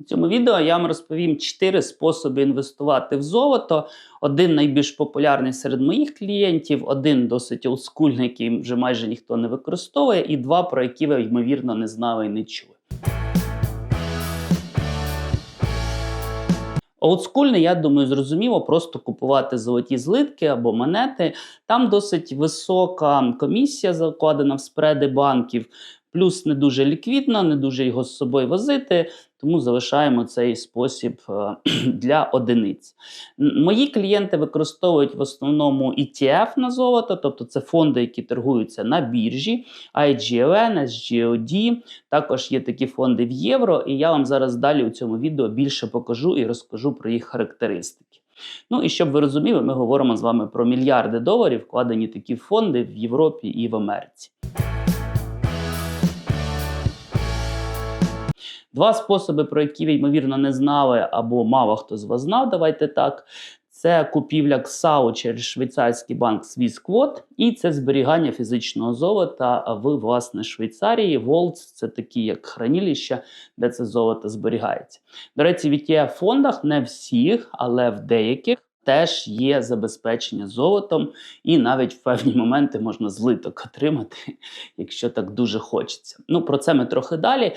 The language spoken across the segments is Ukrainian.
В цьому відео я вам розповім 4 способи інвестувати в золото. Один найбільш популярний серед моїх клієнтів, один досить олдскульний, який вже майже ніхто не використовує, і два, про які ви, ймовірно, не знали і не чули. Олдскульний, я думаю, зрозуміло, просто купувати золоті злитки або монети. Там досить висока комісія закладена в спреди банків, плюс не дуже ліквідно, не дуже його з собою возити, тому залишаємо цей спосіб е, для одиниць. Мої клієнти використовують в основному ETF на золото, тобто це фонди, які торгуються на біржі, IGLN, SGOD, також є такі фонди в євро, і я вам зараз далі у цьому відео більше покажу і розкажу про їх характеристики. Ну і щоб ви розуміли, ми говоримо з вами про мільярди доларів, вкладені такі фонди в Європі і в Америці. Два способи, про які ви, ймовірно, не знали, або мало хто з вас знав, давайте так. Це купівля КСАУ через швейцарський банк Swissquote і це зберігання фізичного золота в власне Швейцарії. Волц це такі як хранилища, де це золото зберігається. До речі, в etf фондах не всіх, але в деяких. Теж є забезпечення золотом, і навіть в певні моменти можна злиток отримати, якщо так дуже хочеться. Ну про це ми трохи далі.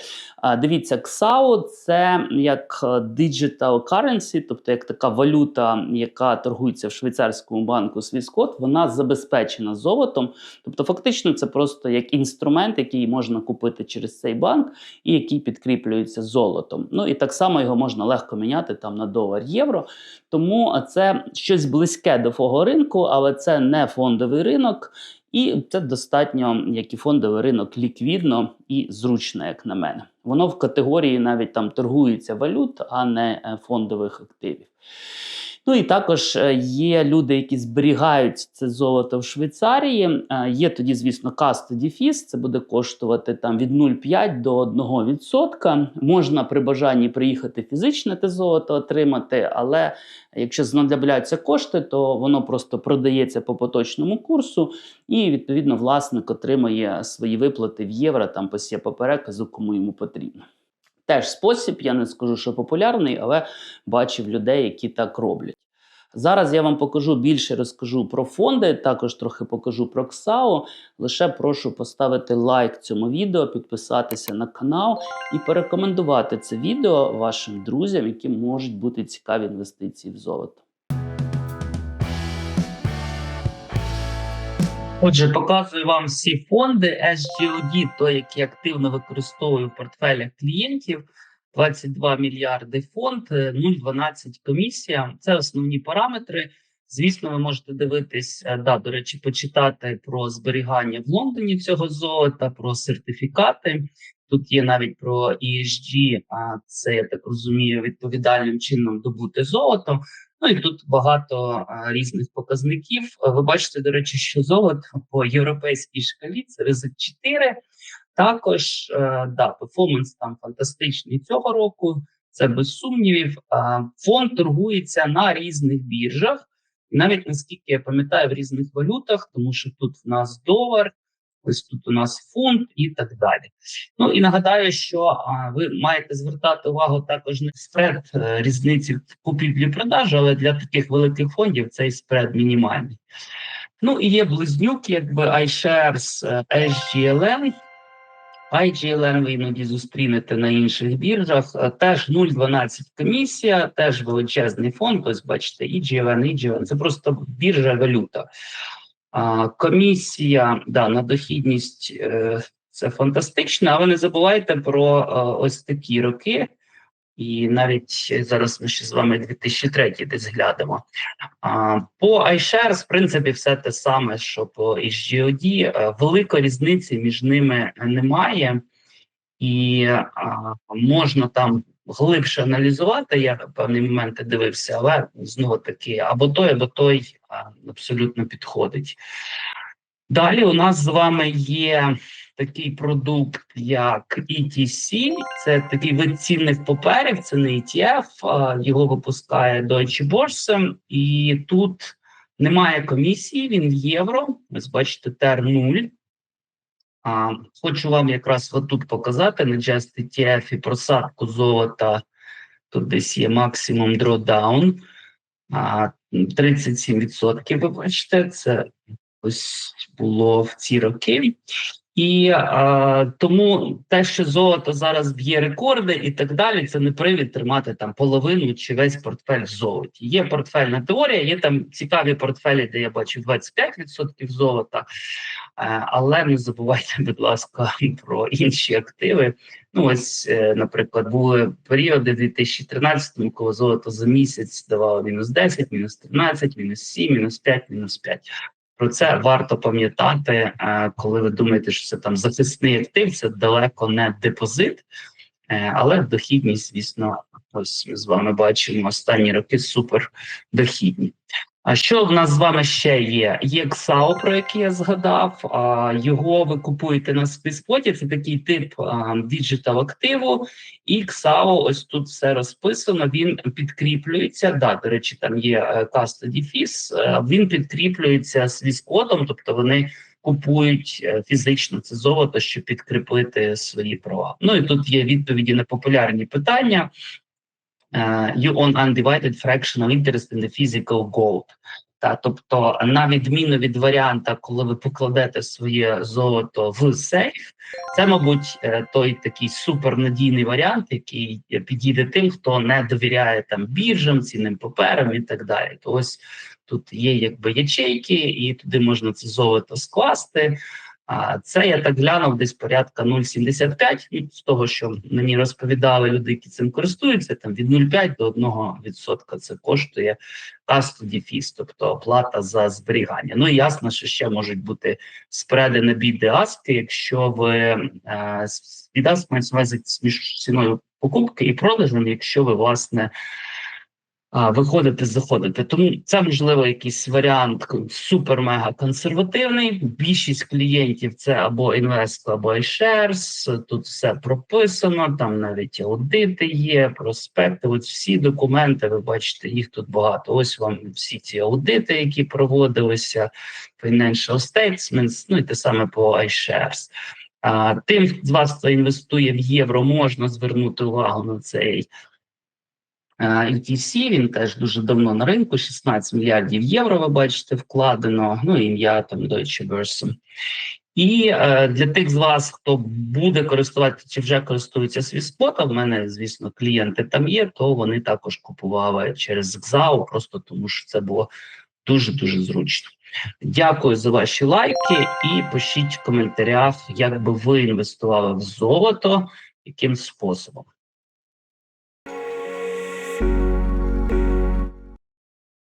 Дивіться, XAU – це як е, digital currency, тобто як така валюта, яка торгується в швейцарському банку Swissquote, вона забезпечена золотом. Тобто, фактично, це просто як інструмент, який можна купити через цей банк, і який підкріплюється золотом. Ну і так само його можна легко міняти там на долар євро. Тому це щось близьке до фого ринку, але це не фондовий ринок. І це достатньо, як і фондовий ринок, ліквідно і зручно, як на мене. Воно в категорії навіть там торгується валют, а не е, фондових активів. Ну і також е, є люди, які зберігають це золото в Швейцарії. Е, Є тоді, звісно, custody fees, це буде коштувати там від 0,5 до 1%. Можна при бажанні приїхати фізично те золото отримати, але якщо знадобляються кошти, то воно просто продається по поточному курсу, і відповідно власник отримає свої виплати в євро там по по переказу, кому йому потрібно. Теж спосіб, я не скажу, що популярний, але бачив людей, які так роблять. Зараз я вам покажу більше, розкажу про фонди, також трохи покажу про КСАО. Лише прошу поставити лайк цьому відео, підписатися на канал і порекомендувати це відео вашим друзям, які можуть бути цікаві інвестиції в золото. Отже, показую вам всі фонди SGOD, той, які активно використовую в портфелях клієнтів. 22 мільярди фонд, е, 0,12 комісія. Це основні параметри. Звісно, ви можете дивитись, е, да, до речі, почитати про зберігання в Лондоні цього золота, про сертифікати. Тут є навіть про ESG, а це я так розумію, відповідальним чином добути золото. Ну і тут багато а, різних показників. Е, Ви бачите, до речі, що золото по європейській шкалі це ризик 4. Також е, да, перформанс там фантастичний цього року. Це без сумнівів. Е, Фонд торгується на різних біржах, і навіть наскільки я пам'ятаю, в різних валютах, тому що тут в нас долар, ось тут у нас фунт і так далі. Ну і нагадаю, що а, ви маєте звертати увагу також на спред е, різниці купівлі продажу, але для таких великих фондів цей спред мінімальний. Ну і є близнюк, якби iShares е, SGLN. IGLN ви іноді зустрінете на інших біржах. Е, Теж 0,12 комісія, теж величезний фонд. Ось бачите, і GLN, і GLN. Це просто біржа валюта. А, комісія да, на дохідність е, це фантастично, але не забувайте про е, ось такі роки. І навіть зараз ми ще з вами 2003 десь глянемо. А, по iShares, в принципі, все те саме, що по HGOD. Е, Великої різниці між ними немає, і а, можна там глибше аналізувати. Я певні моменти дивився, але знову таки або той, або той абсолютно підходить. Далі у нас з вами є такий продукт, як ETC. Це такий вид цінних паперів, це не ETF, його випускає Deutsche Börse. І тут немає комісії, він в євро. Ось бачите, тер 0. А, хочу вам якраз отут показати на Just ETF і просадку золота. Тут десь є максимум дродаун. А, 37%, ви бачите, це ось було в ці роки. І а, тому те, що золото зараз б'є рекорди і так далі, це не привід тримати там половину чи весь портфель золоті. Є портфельна теорія, є там цікаві портфелі, де я бачу 25% золота. Е, але не забувайте, будь ласка, про інші активи. Ну, ось, е, наприклад, були періоди в 2013-му, коли золото за місяць давало мінус 10, мінус 13, мінус 7, мінус 5, мінус 5. Про це варто пам'ятати, е, коли ви думаєте, що це там захисний актив, це далеко не депозит, е, але дохідність, звісно, ось ми з вами бачимо останні роки супер дохідні. А що в нас з вами ще є? Є XAO, про який я згадав. А, його ви купуєте на спецпоті. Це такий тип діджитал активу. І XAO, ось тут все розписано. Він підкріплюється. Да, до речі, там є е, custody fees, е, Він підкріплюється з кодом, тобто вони купують е, фізично це золото, щоб підкріпити свої права. Ну і тут є відповіді на популярні питання. Uh, you own undivided fractional interest in the physical gold. Та, тобто, на відміну від варіанта, коли ви покладете своє золото в сейф, це, мабуть, е, той такий супернадійний варіант, який підійде тим, хто не довіряє там біржам, цінним паперам і так далі. То ось тут є якби ячейки, і туди можна це золото скласти. А це я так глянув десь порядка 0,75 ну, з того, що мені розповідали люди, які цим користуються, там від 0,5 до 1% це коштує custody fees, тобто оплата за зберігання. Ну і ясно, що ще можуть бути спреди на бідаски, якщо ви е, бідаск мається увазі між ціною покупки і продажем, якщо ви власне а, виходити, заходити. Тому це можливо якийсь варіант супер-мега консервативний. Більшість клієнтів це або інвестор, або iShares, Тут все прописано. Там навіть аудити є, проспекти. От всі документи, ви бачите, їх тут багато. Ось вам всі ці аудити, які проводилися, financial statements, ну і те саме по iShares. А, Тим з вас, хто інвестує в євро, можна звернути увагу на цей. ETC, він теж дуже давно на ринку, 16 мільярдів євро, ви бачите, вкладено, ну ім'я там Deutsche Börse. І е, для тих з вас, хто буде користуватися чи вже користується свіспота, в мене, звісно, клієнти там є, то вони також купували через XAO, просто тому що це було дуже-дуже зручно. Дякую за ваші лайки і пишіть в коментарях, як би ви інвестували в золото, яким способом. you.